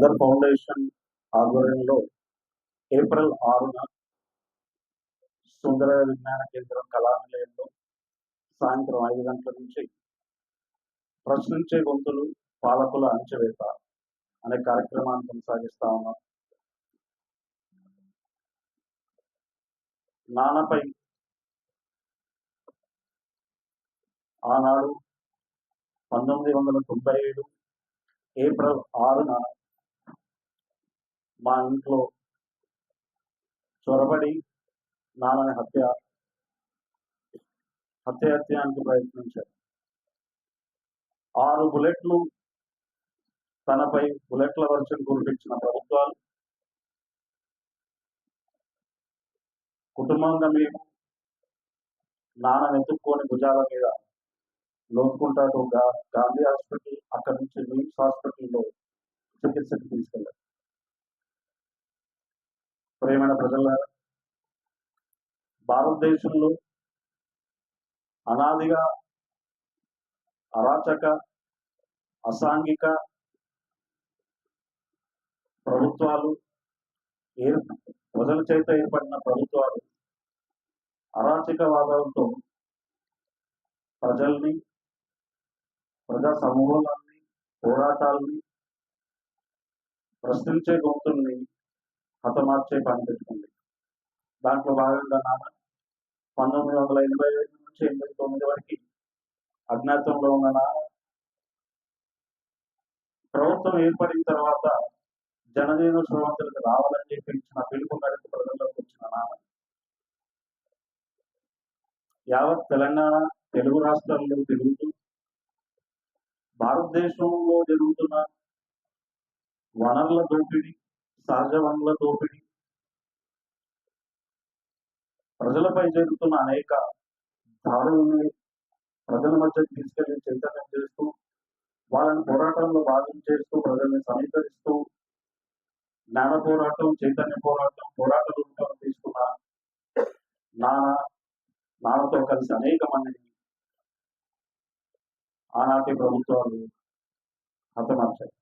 Gaddar foundation ఆధ్వర్యంలో April ఆరున సుందర విజ్ఞాన కేంద్రం కళానిలయంలో సాయంత్రం ఐదు గంటల నుంచి ప్రశ్నించే గొంతులు పాలకుల అంచవేత అనే కార్యక్రమాన్ని కొనసాగిస్తా ఉన్నాం. నాన్నపై ఆనాడు పంతొమ్మిది వందల తొంభై ఏడు ఏప్రిల్ ఆరున మా ఇంట్లో చొరబడి నాన్నని హత్య హత్యానికి ప్రయత్నించారు. ఆరు బుల్లెట్లు తనపై బుల్లెట్ల వర్షం కురిపించిన ప్రభుత్వాలు కుటుంబంగా మేము నాన్న ఎత్తుక్కొని భుజాల మీద లోతుకుంటాడు గాంధీ హాస్పిటల్ అక్కడ నుంచి నిమ్స్ హాస్పిటల్లో చికిత్సకి తీసుకెళ్ళారు ప్రేమైన ప్రజల భారతదేశంలో అనాదిగా అరాచక అసాంఘిక ప్రభుత్వాలు ఏ ప్రజల చేత ఏర్పడిన ప్రభుత్వాలు అరాచకవాదాలతో ప్రజల్ని ప్రజా సమూహాలని పోరాటాలని ప్రశ్నించే గొంతుల్ని హతమార్చే పని పెట్టుకుంది. దాంట్లో భాగంగా నాన్న పంతొమ్మిది వందల ఎనభై ఐదు నుంచి ఎనభై తొమ్మిది వరకు అజ్ఞాతంలో ఉన్న నాన్న ప్రభుత్వం ఏర్పడిన తర్వాత జనజీవన శ్రవంతులకు రావాలని చెప్పి ఇచ్చిన పిలుపు మేరకు ప్రజల్లోకి వచ్చిన నాన్న యావత్ తెలంగాణ తెలుగు రాష్ట్రాల్లో తిరుగుతూ భారతదేశంలో జరుగుతున్న వనరుల దోపిడీ సహజ వనరుల దోపిడీ. ప్రజలపై జరుగుతున్న అనేక దాడులని ప్రజల మధ్య తీసుకెళ్ళి చైతన్యం చేస్తూ వాళ్ళని పోరాటంలో భాగం చేస్తూ ప్రజల్ని సమీకరిస్తూ జ్ఞాన పోరాటం చైతన్య పోరాటం పోరాట రూపంలో తీసుకున్న నా నాన్నతో కలిసి అనేక మందిని ఆనాటి ప్రభుత్వాలు హతమార్చాయి.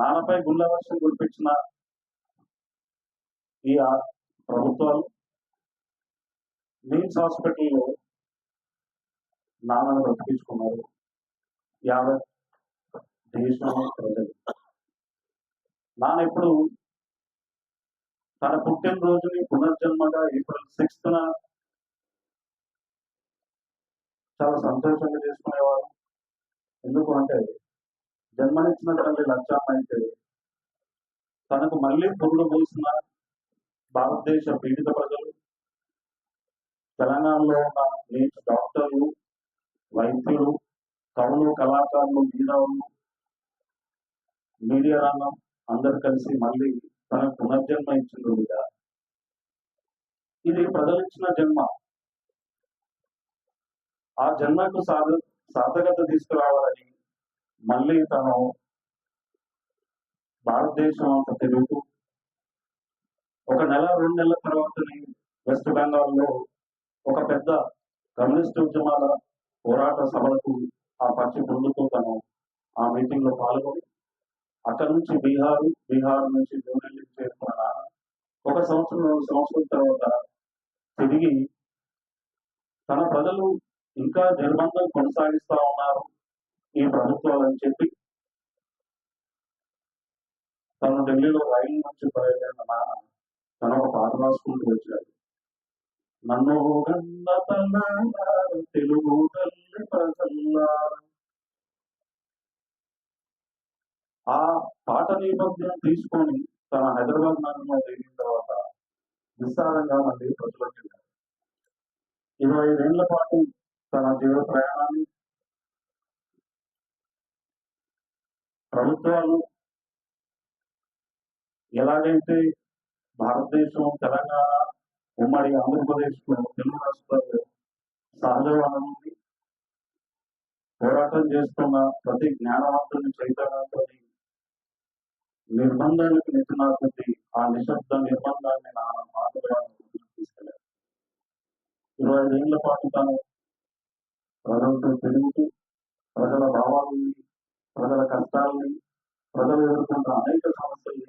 నాన్నపై గుండె వర్షం కురిపించిన ఈ ప్రభుత్వాలు నిమ్స్ హాస్పిటల్లో నాన్నను రప్పించుకున్నారు. యావత్ దేశం ప్రజలు. నాన్న ఎప్పుడు తన పుట్టినరోజుని పునర్జన్మగా ఏప్రిల్ సిక్స్త్ చాలా సంతోషంగా చేసుకునేవారు. ఎందుకు అంటే జన్మనిచ్చిన తల్లి లక్షాన్ని అయితే తనకు మళ్ళీ పురుడు పోసిన భారతదేశ పీడిత ప్రజలు తెలంగాణలో ఉన్న నేను డాక్టర్లు వైద్యులు కవులు కళాకారులు మేధావులు మీడియా రంగం అందరు కలిసి మళ్ళీ తనకు పునర్జన్మ ఇచ్చిండ్రు బిడ్డ. ఇది ప్రజలిచ్చిన జన్మ. ఆ జన్మకు సాధ సార్థకత తీసుకురావాలని మళ్ళీ తను భారతదేశం అంత తిరుగుతూ ఒక నెల రెండు నెలల తర్వాతని వెస్ట్ బెంగాల్లో ఒక పెద్ద కమ్యూనిస్ట్ ఉద్యమాల పోరాట సభలకు ఆ పచ్చి పొందుతూ తను ఆ మీటింగ్లో పాల్గొని అక్కడి నుంచి బీహార్ బీహార్ నుంచి న్యూఢిల్లీకి చేరుకున్న ఒక సంవత్సరం రెండు సంవత్సరాల తర్వాత తిరిగి తన ప్రజలు ఇంకా నిర్బంధం కొనసాగిస్తా ఉన్నారు. ఈ ప్రభుత్వాలు అని చెప్పి తను ఢిల్లీలో రైలు నుంచి బయలుదేరిన నాన్న తన ఒక పాట రాసుకుంటూ వచ్చాడు నన్ను గన్న తెలుగు తల్లి ఆ పాట నేపథ్యం తీసుకొని తన హైదరాబాద్ నగరంలో దిగిన తర్వాత విస్తారంగా మళ్ళీ ప్రజలకు వెళ్ళారు. ఇరవై ఐదేళ్ళ పాటు తన జీవ ప్రయాణాన్ని ప్రభుత్వాలు ఎలాగైతే భారతదేశం తెలంగాణ ఉమ్మడి ఆంధ్రప్రదేశ్ తెలుగు రాష్ట్రాల్లో సహజ వనరుల్ని పోరాటం చేస్తున్న ప్రతి జ్ఞానవంతుని చైతన్యంతోని నిర్బంధానికి నెట్టినటువంటి ఆ నిశ్శబ్ద నిర్బంధాన్ని నా మాట్లాడాలని తీసుకెళ్ళాను ఇరవై ఐదేళ్ళ పాటు తాను ప్రజలతో తిరుగుతూ ప్రజల భావాలని ప్రజల కష్టాలని ప్రజలు ఎదుర్కొంటున్న అనేక సమస్యల్ని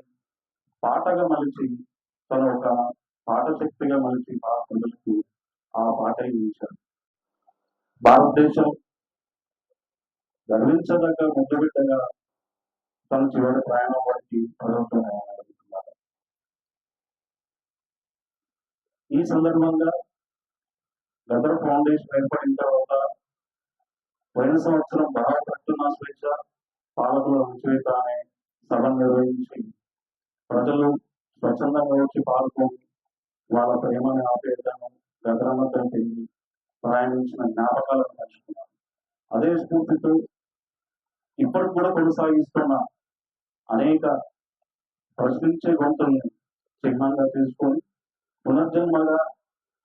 పాటగా మలిచి తన ఒక పాఠశక్తిగా మలిచి ఆ ప్రజలకు ఆ పాట ఇచ్చారు. భారతదేశం గర్వించదగ్గ ముద్దబిడ్డగా తన చివరి ప్రయాణం వరకు ప్రజలతో ఈ సందర్భంగా గదర్ ఫౌండేషన్ ఏర్పడిన తర్వాత పోయిన సంవత్సరం భారతరత్న స్వేచ్ఛ పాలకుల విచేత అనే సభను నిర్వహించి ప్రజలు స్వచ్ఛందంగా వచ్చి పాల్గొని వాళ్ళ ప్రేమని ఆపేదను గదరమ్మతో తిరిగి ప్రయాణించిన జ్ఞాపకాలను పంచుకున్నారు. అదే స్ఫూర్తితో ఇప్పటికి కూడా కొనసాగిస్తున్న అనేక ప్రశ్నించే గొంతుల్ని చిహ్నంగా తీసుకొని పునర్జన్మగా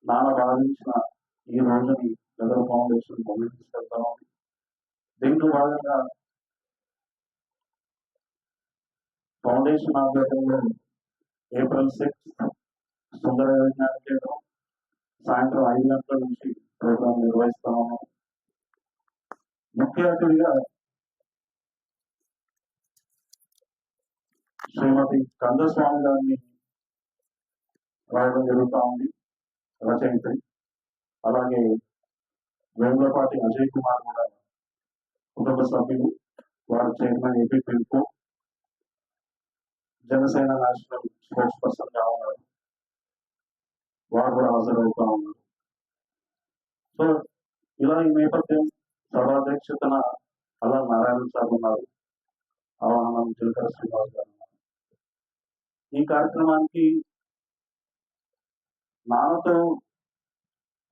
నాన్న భావించిన ఈ రోజుని గదర్ ఫౌండేషన్ ముందుకు ఉంది దీంట్లో భాగంగా ఫౌండేషన్ ఆధ్వర్యంలో ఏప్రిల్ సిక్స్ సుందర విజ్ఞాన కేంద్రం సాయంత్రం ఐదు గంటల నుంచి ప్రోగ్రాం నిర్వహిస్తాము. ముఖ్య అతిథిగా శ్రీమతి కందస్వామి గారిని రాయడం జరుగుతూ ఉంది రచయిత్రి. అలాగే వేములపాటి అజయ్ కుమార్ కూడా కుటుంబ సభ్యులు వారు చైర్మన్ ఏపీ పిలుపు. జనసేన నేషనల్ స్పోర్ట్స్ పర్సన్గా ఉన్నారు. వారు కూడా హాజరవుతా ఉన్నారు. సో ఇలా ఈ నేపథ్యం సభాధ్యక్షతన అలా నారాయణ సార్ ఉన్నారు. ఆహ్వానం చిలకర శ్రీనివాస్ గారు ఈ కార్యక్రమానికి నాన్నతో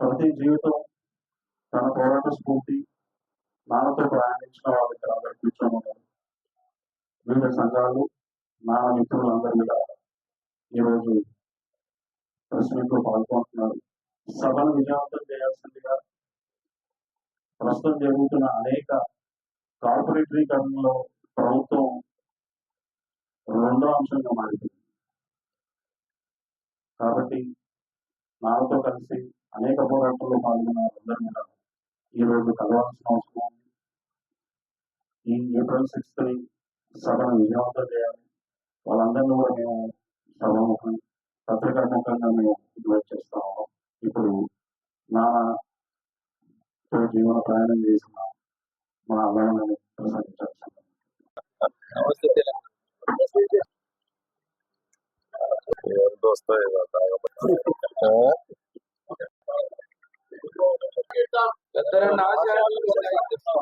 ప్రతి జీవితం తన పోరాట స్ఫూర్తి నాన్నతో ప్రయాణించిన వాళ్ళు ఇక్కడ కూర్చొని ఉన్నారు. వివిధ సంఘాలు నా మిత్రులందరూ కూడా ఈరోజు ప్రెస్ పాల్గొంటున్నారు. సభను విజయవంతం చేయాల్సిందిగా ప్రస్తుతం జరుగుతున్న అనేక కార్పొరేటరీకరణలో ప్రభుత్వం రెండో అంశంగా మారింది. కాబట్టి నాతో కలిసి అనేక పోరాటాల్లో పాల్గొన్న వాళ్ళందరూ కూడా ఈ రోజు కలవాల్సిన అవసరం ఉంది. ఈ ఏప్రిల్ సిక్స్త్ని సభను విజయవంతం చేయాలి. వాళ్ళందరినీ కూడా మేము సభముఖం పత్రికా ముఖంగా మేము ఇన్వైట్ చేస్తా ఉన్నాం. ఇప్పుడు నాతో జీవన ప్రయాణం చేసిన మా ఎంత వస్తాయి గద్దరన్న ఆశయాలను కొనసాగిస్తాం